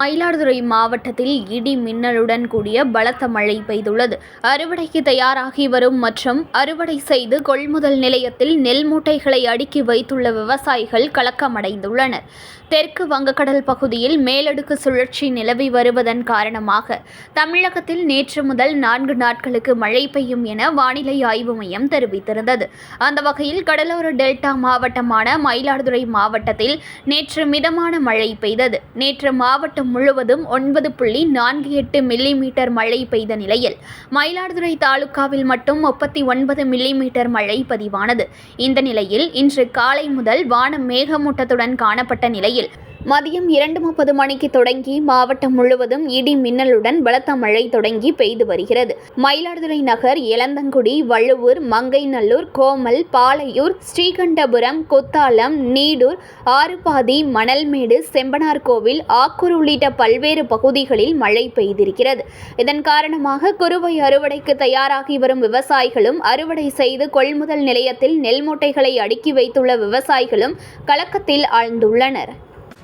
மயிலாடுதுறை மாவட்டத்தில் இடி மின்னலுடன் கூடிய பலத்த மழை பெய்துள்ளது. அறுவடைக்கு தயாராகி வரும் மற்றும் அறுவடை செய்து கொள்முதல் நிலையத்தில் நெல் மூட்டைகளை அடுக்கி வைத்துள்ள விவசாயிகள் கலக்கமடைந்துள்ளனர். தெற்கு வங்கக்கடல் பகுதியில் மேலடுக்கு சுழற்சி நிலவி வருவதன் காரணமாக தமிழகத்தில் நேற்று முதல் நான்கு நாட்களுக்கு மழை பெய்யும் என வானிலை ஆய்வு மையம் தெரிவித்திருந்தது. அந்த வகையில் கடலோர டெல்டா மாவட்டமான மயிலாடுதுறை மாவட்டத்தில் நேற்று மிதமான மழை பெய்தது. நேற்று மாவட்டம் முழுவதும் ஒன்பது புள்ளி நான்கு எட்டு மில்லிமீட்டர் மழை பெய்த நிலையில் மயிலாடுதுறை தாலுகாவில் மட்டும் முப்பத்தி ஒன்பது மில்லிமீட்டர் மழை பதிவானது. இந்த நிலையில் இன்று காலை முதல் வானம் மேகமூட்டத்துடன் காணப்பட்ட நிலையில் மதியம் இரண்டு முப்பது மணிக்கு தொடங்கி மாவட்டம் முழுவதும் இடி மின்னலுடன் பலத்த மழை தொடங்கி பெய்து வருகிறது. மயிலாடுதுறை நகர் எலந்தங்குடி வள்ளுவூர் மங்கைநல்லூர் கோமல் பாலையூர் ஸ்ரீகண்டபுரம் குத்தாலம் நீடூர் ஆறுபாதி மணல்மேடு செம்பனார்கோவில் ஆக்கூர் உள்ளிட்ட பல்வேறு பகுதிகளில் மழை பெய்திருக்கிறது. இதன் காரணமாக குறுவை அறுவடைக்கு தயாராகி வரும் விவசாயிகளும் அறுவடை செய்து கொள்முதல் நிலையத்தில் நெல் மூட்டைகளை அடுக்கி வைத்துள்ள விவசாயிகளும் கலக்கத்தில் ஆழ்ந்துள்ளனர்.